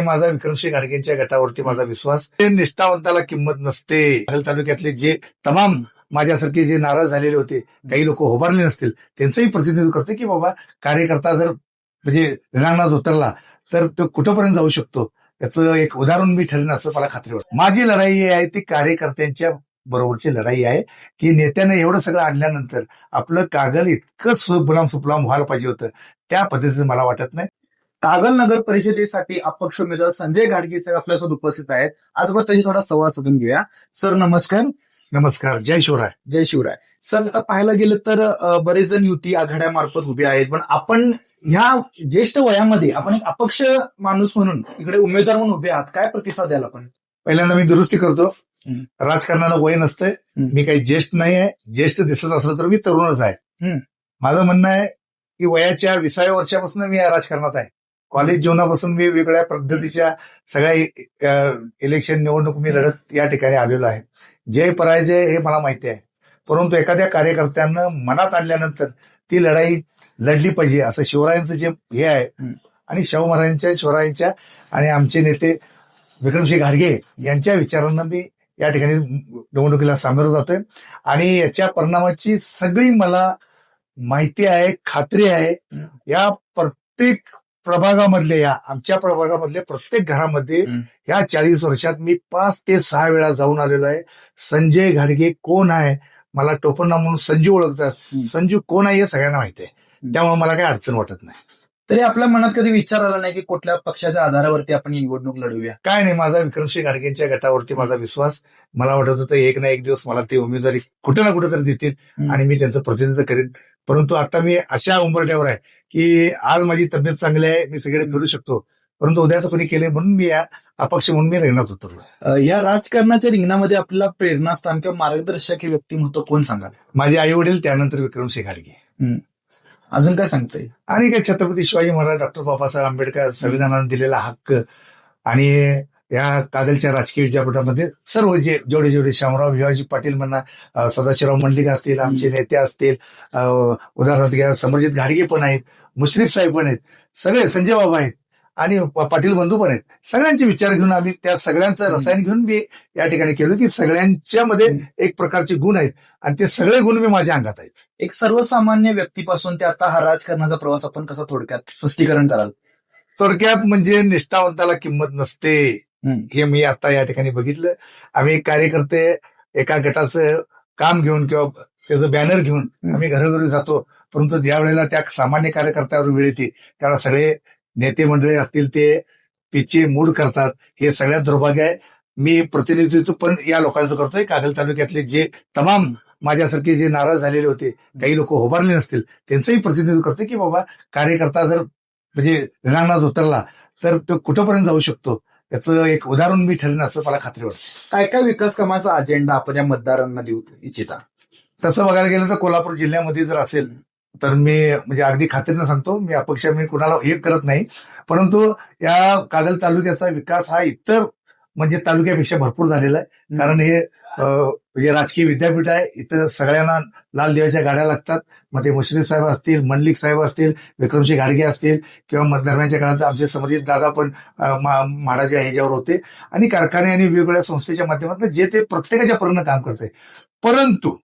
माझा विक्रमसिंह गाडगेंच्या गटावरती माझा विश्वास. ते निष्ठावंताला किंमत नसते. तालुक्यातले जे तमाम माझ्यासारखे जे नाराज झालेले होते काही लोक होबारले नसतील त्यांचंही प्रतिनिधित्व करते की बाबा कार्यकर्ता जर म्हणजे रिणांगणात उतरला तर तो कुठंपर्यंत जाऊ शकतो? त्याचं एक उदाहरण मी ठरेन असं मला खात्री वाटतं. माझी लढाई आहे ती कार्यकर्त्यांच्या बरोबरची लढाई आहे की नेत्यानं एवढं सगळं आणल्यानंतर आपलं कागल इतकं सुबलाम सुफलाम व्हायला पाहिजे होतं त्या पद्धतीने मला वाटत नाही. कागल नगर परिषदेसाठी अपक्ष उमेदवार संजय घाडगे साहेब आपल्यासोबत उपस्थित आहेत. आज आपण त्याची थोडा संवाद साधून घेऊया. सर नमस्कार. नमस्कार. जय शिवराय. जय शिवराय. सर आता पाहायला गेलं तर बरेच जण युती आघाड्यामार्फत उभे आहेत. पण आपण ह्या ज्येष्ठ वयामध्ये आपण एक अपक्ष माणूस म्हणून इकडे उमेदवार म्हणून उभे आहात. काय प्रतिसाद द्याल आपण? पहिल्यांदा मी दुरुस्ती करतो. राजकारणाला वय नसतंय. मी काही ज्येष्ठ नाही आहे. ज्येष्ठ दिसत असलं तर मी तरुणच आहे. माझं म्हणणं आहे की वयाच्या विसाव्या वर्षापासून मी या राजकारणात आहे. कॉलेज जीवनापासून मी वेगवेगळ्या पद्धतीच्या सगळ्या इलेक्शन निवडणूक मी लढत या ठिकाणी आलेलो आहे. जय पराजय हे मला माहिती आहे. परंतु एखाद्या कार्यकर्त्यानं मनात आणल्यानंतर ती लढाई लढली पाहिजे असं शिवरायांचं जे हे आहे. आणि शाहू महाराजांच्या शिवरायांच्या आणि आमचे नेते विक्रमसिंह घाडगे यांच्या विचारांना मी या ठिकाणी निवडणुकीला सामोरं जातोय. आणि याच्या परिणामाची सगळी मला माहिती आहे खात्री आहे. या प्रत्येक प्रभागामधले या आमच्या प्रभागामधले प्रत्येक घरामध्ये. या चाळीस वर्षात मी पाच ते सहा वेळा जाऊन आलेलो आहे. संजय घाडगे कोण आहे? मला टोपण नाव म्हणून संजू ओळखतात. संजू कोण आहे हे सगळ्यांना माहिती आहे. त्यामुळे मला काही अडचण वाटत नाही. तरी आपल्या मनात कधी विचार आला नाही की कुठल्या पक्षाच्या आधारावरती आपण ही निवडणूक लढवूया काय नाही माझा विक्रमसिंह घाडगेंच्या गटावरती माझा विश्वास. मला वाटत होतं एक ना एक दिवस मला ती उमेदवारी कुठे ना कुठे तरी देतील. आणि मी त्यांचं प्रतिनिधित्व करेन. परंतु आता मी अशा उंबरट्यावर आहे. की आज माझी तब्येत चांगली आहे मी सगळे करू शकतो. परंतु उद्याचं कोणी केले म्हणून मी या अपक्ष म्हणून मी रेंगणात उतरलो. या राजकारणाच्या रिंगणामध्ये आपला प्रेरणास्थान किंवा मार्गदर्शक हे व्यक्तिमत्व कोण सांगाल? माझे आई वडील त्यानंतर विक्रमसिंह घाडगे अजून काय सांगता येईल आणि काय छत्रपती शिवाजी महाराज डॉक्टर बाबासाहेब आंबेडकर संविधानाने दिलेला हक्क आणि या कागलच्या राजकीय विद्यापीठामध्ये सर्व जे जेवढे जेवढे शामराव भिवाजी पाटील म्हणा सदाशिवराव मंडलिक असतील आमचे नेते असतील उदाहरणार्थ घ्या समरजित घाडगे पण आहेत मुश्रीफ साहेब पण आहेत सगळे संजय बाबा आहेत आणि पाटील बंधू पण आहेत. सगळ्यांचे विचार घेऊन आम्ही त्या सगळ्यांचं रसायन घेऊन मी या ठिकाणी केलं. की सगळ्यांच्या मध्ये एक प्रकारचे गुण आहेत आणि ते सगळे गुण मी माझ्या अंगात आहेत. एक सर्वसामान्य व्यक्तीपासून ते आता हा राजकारणाचा प्रवास आपण कसा थोडक्यात स्पष्टीकरण कराल? थोडक्यात म्हणजे निष्ठावंताला किंमत नसते. हे मी आता या ठिकाणी बघितलं. आम्ही कार्यकर्ते एका गटाचं काम घेऊन किंवा त्याचं बॅनर घेऊन. आम्ही घरोघरी जातो. परंतु ज्या वेळेला त्या सामान्य कार्यकर्त्यावर वेळ येते त्यावेळेला सगळे नेते मंडळी असतील ते पिचे मूड करतात. हे सगळ्यात दुर्भाग्य आहे. मी प्रतिनिधित्व पण या लोकांचं करतोय. कागल तालुक्यातले जे तमाम माझ्यासारखे जे नाराज झालेले होते काही लोक उभारले नसतील त्यांचंही प्रतिनिधित्व करते की बाबा कार्यकर्ता जर म्हणजे रणांगणात उतरला तर तो कुठंपर्यंत जाऊ शकतो? त्याचं एक उदाहरण मी ठरेन असं मला खात्री वाटते. काय काय विकास कामाचा अजेंडा आपण या मतदारांना देऊ इच्छिता? तसं बघायला गेलं तर कोल्हापूर जिल्ह्यामध्ये जर असेल तर मी म्हणजे अगदी खात्रीनं सांगतो मी अपक्ष मी कुणाला हे करत नाही. परंतु या कागल तालुक्याचा विकास हा इतर म्हणजे तालुक्यापेक्षा भरपूर झालेला आहे. कारण हे म्हणजे राजकीय विद्यापीठ आहे. इथं सगळ्यांना लाल देवाच्या गाड्या लागतात. मग ते मुश्रीफ साहेब असतील मंडलिक साहेब असतील विक्रमसिंह घाडगे असतील किंवा मग दरम्यानच्या काळात आमचे समजित दादा पण अं, मा- म्हाडाच्या ह्याच्यावर होते. आणि कारखाने आणि वेगवेगळ्या संस्थेच्या माध्यमातून जे ते प्रत्येकाच्या परीनं काम करते. परंतु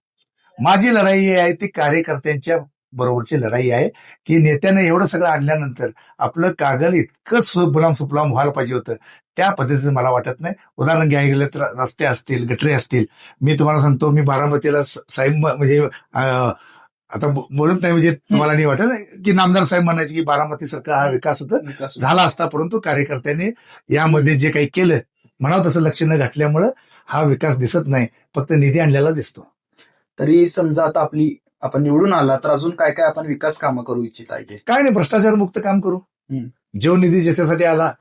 माझी लढाई आहे ती कार्यकर्त्यांच्या बरोबरची लढाई आहे की नेत्यानं एवढं सगळं आणल्यानंतर आपलं कागल इतकं सुबलाम सुफलाम व्हायला पाहिजे होतं. त्या पद्धतीने मला वाटत नाही. उदाहरण घ्यायला गेलं तर रस्ते असतील गटरे असतील. मी तुम्हाला सांगतो मी बारामतीला साहेब म्हणजे आता बोलत नाही म्हणजे तुम्हाला नाही वाटत? की नामदार साहेब म्हणायचे की बारामती सारखा हा विकास होता. झाला असता परंतु कार्यकर्त्यांनी यामध्ये जे काही केलं म्हणावं तसं लक्ष न घातल्यामुळं हा विकास दिसत नाही. फक्त निधी आणलेला दिसतो. तरी समजा आता आपली आपण निवडून आला तर अजून काय काय आपण विकास कामं करू इच्छिता इथे काय नाही भ्रष्टाचार मुक्त काम करू. जेव निधी ज्याच्यासाठी आला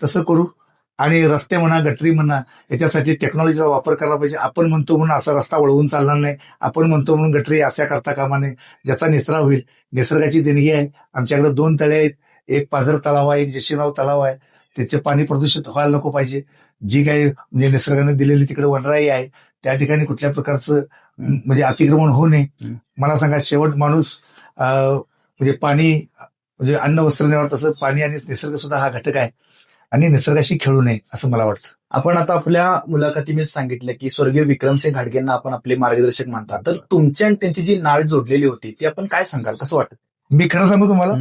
तसं करू. आणि रस्ते म्हणा गटरी म्हणा याच्यासाठी टेक्नॉलॉजीचा वापर करायला पाहिजे. आपण म्हणतो म्हणून असा रस्ता वळवून चालणार नाही. आपण म्हणतो म्हणून गटरी अशा करता कामा नये. ज्याचा निचरा होईल निसर्गाची देणगी आहे. आमच्याकडे दोन तळे आहेत. एक पाझर तलाव आहे एक जशीराव तलाव आहे. त्याचे पाणी प्रदूषित व्हायला नको पाहिजे. जी काही म्हणजे निसर्गाने दिलेली तिकडे वनराई आहे त्या ठिकाणी कुठल्या प्रकारचं म्हणजे अतिक्रमण होऊ नये. मला सांगा शेवट माणूस म्हणजे पाणी म्हणजे अन्न वस्त्र नेवर तसं पाणी आणि निसर्ग सुद्धा हा घटक आहे. आणि निसर्गाशी खेळू नये असं मला वाटतं. आपण आता आपल्या मुलाखतीमध्ये सांगितलं की स्वर्गीय विक्रमसिंह घाडगेंना आपण आपले मार्गदर्शक मानता तर तुमच्या आणि त्यांची जी नाळ जोडलेली होती ती आपण काय सांगाल? कसं वाटत? मी खरं सांगू तुम्हाला.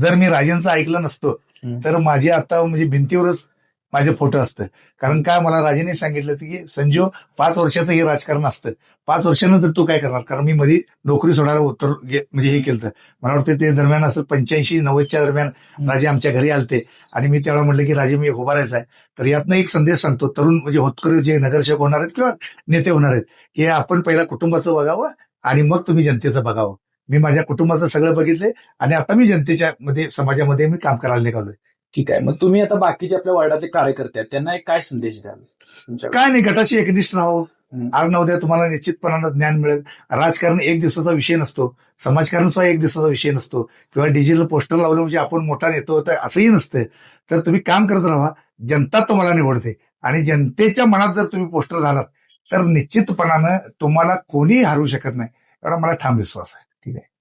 जर मी राजेंचं ऐकलं नसतो. तर माझे आता म्हणजे भिंतीवरच माझे फोटो असतं. कारण काय मला राजेने सांगितलं की संजीव पाच वर्षाचं हे राजकारण असतं. पाच वर्षानंतर तू काय करणार? कारण मी मध्ये नोकरी सोडायला उत्तर म्हणजे हे केलं मला वाटतं ते दरम्यान असं पंच्याऐंशी नव्वदच्या दरम्यान. राजे आमच्या घरी आलते. आणि मी त्यावेळेला म्हटलं की राजे मी एक उभारायचा आहे तर यातनं एक संदेश सांगतो. तरुण म्हणजे होतकरू जे नगरसेवक होणार आहेत किंवा नेते होणार आहेत की आपण पहिला कुटुंबाचं बघावं आणि मग तुम्ही जनतेचं बघावं. मी माझ्या कुटुंबाचं सगळं बघितलंय आणि आता मी जनतेच्या मध्ये समाजामध्ये मी काम करायला निघालोय. ठीक आहे. मग तुम्ही आता बाकीचे आपल्या वार्डातले कार्यकर्ते आहेत त्यांना एक काय संदेश द्याल? काय नाही गटाशी एकनिष्ठ राहावं. हम्म. आज ना उद्या तुम्हाला निश्चितपणानं ज्ञान मिळेल. राजकारण एक दिवसाचा विषय नसतो. समाजकारण सुद्धा एक दिवसाचा विषय नसतो. किंवा डिजिटल पोस्टर लावलं म्हणजे आपण मोठा नेतो तर असंही नसतं. तर तुम्ही काम करत राहा जनता तुम्हाला निवडते. आणि जनतेच्या मनात जर तुम्ही पोस्टर झालात तर निश्चितपणानं तुम्हाला कोणीही हरवू शकत नाही. एवढा मला ठाम विश्वास आहे. ठीक आहे.